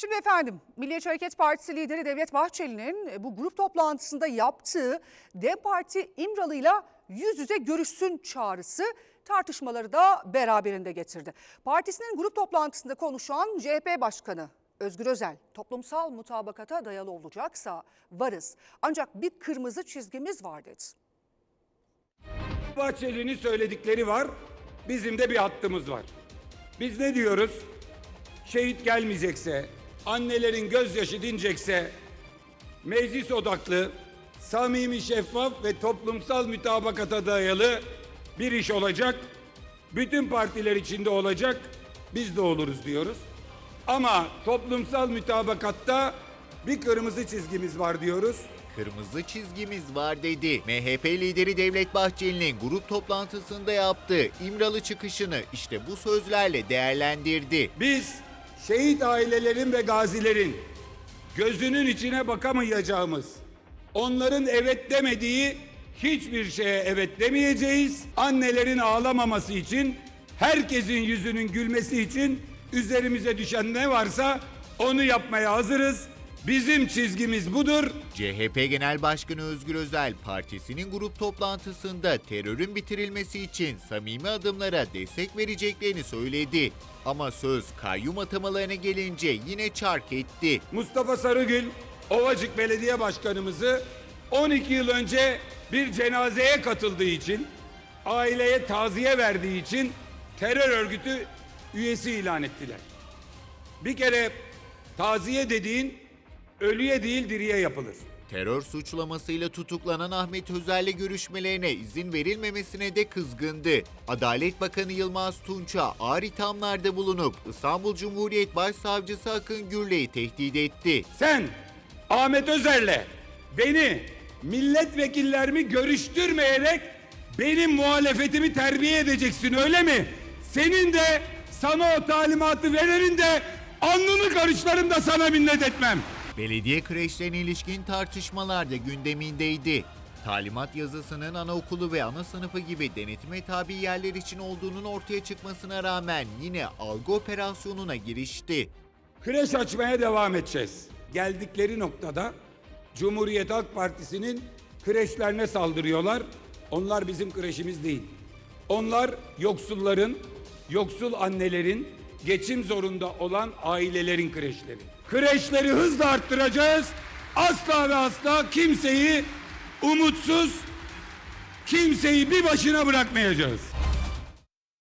Şimdi efendim Milliyetçi Hareket Partisi lideri Devlet Bahçeli'nin e, bu grup toplantısında yaptığı DEM Parti İmralı'yla yüz yüze görüşsün çağrısı tartışmaları da beraberinde getirdi. Partisinin grup toplantısında konuşan CHP Başkanı Özgür Özel toplumsal mutabakata dayalı olacaksa varız ancak bir kırmızı çizgimiz var dedi. Bahçeli'nin söyledikleri var. Bizim de bir hattımız var. Biz ne diyoruz? Şehit gelmeyecekse, annelerin gözyaşı dinecekse, meclis odaklı, samimi, şeffaf ve toplumsal mütabakata dayalı bir iş olacak. Bütün partiler içinde olacak. Biz de oluruz diyoruz. Ama toplumsal mütabakatta bir kırmızı çizgimiz var diyoruz. Kırmızı çizgimiz var dedi. MHP lideri Devlet Bahçeli'nin grup toplantısında yaptığı İmralı çıkışını işte bu sözlerle değerlendirdi. Biz şehit ailelerin ve gazilerin gözünün içine bakamayacağımız, onların evet demediği hiçbir şeye evet demeyeceğiz. Annelerin ağlamaması için, herkesin yüzünün gülmesi için üzerimize düşen ne varsa onu yapmaya hazırız. Bizim çizgimiz budur. CHP Genel Başkanı Özgür Özel partisinin grup toplantısında terörün bitirilmesi için samimi adımlara destek vereceklerini söyledi. Ama söz kayyum atamalarına gelince yine çark etti. Mustafa Sarıgül, Ovacık Belediye Başkanımızı 12 yıl önce bir cenazeye katıldığı için, aileye taziye verdiği için terör örgütü üyesi ilan ettiler. Bir kere taziye dediğin ölüye değil diriye yapılır. Terör suçlamasıyla tutuklanan Ahmet Özel'le görüşmelerine izin verilmemesine de kızgındı. Adalet Bakanı Yılmaz Tunç'a ağır ithamlarda bulunup İstanbul Cumhuriyet Başsavcısı Akın Gürley'i tehdit etti. Sen Ahmet Özer'le beni milletvekillerimi görüştürmeyerek benim muhalefetimi terbiye edeceksin öyle mi? Senin de sana o talimatı verenin de alnını karışlarım da sana minnet etmem. Belediye kreşlerine ilişkin tartışmalar da gündemindeydi. Talimat yazısının anaokulu ve ana sınıfı gibi denetime tabi yerler için olduğunun ortaya çıkmasına rağmen yine algı operasyonuna girişti. Kreş açmaya devam edeceğiz. Geldikleri noktada Cumhuriyet Halk Partisi'nin kreşlerine saldırıyorlar. Onlar bizim kreşimiz değil. Onlar yoksulların, yoksul annelerin, geçim zorunda olan ailelerin kreşleri. Kreşleri hızla arttıracağız. Asla ve asla kimseyi umutsuz, kimseyi bir başına bırakmayacağız.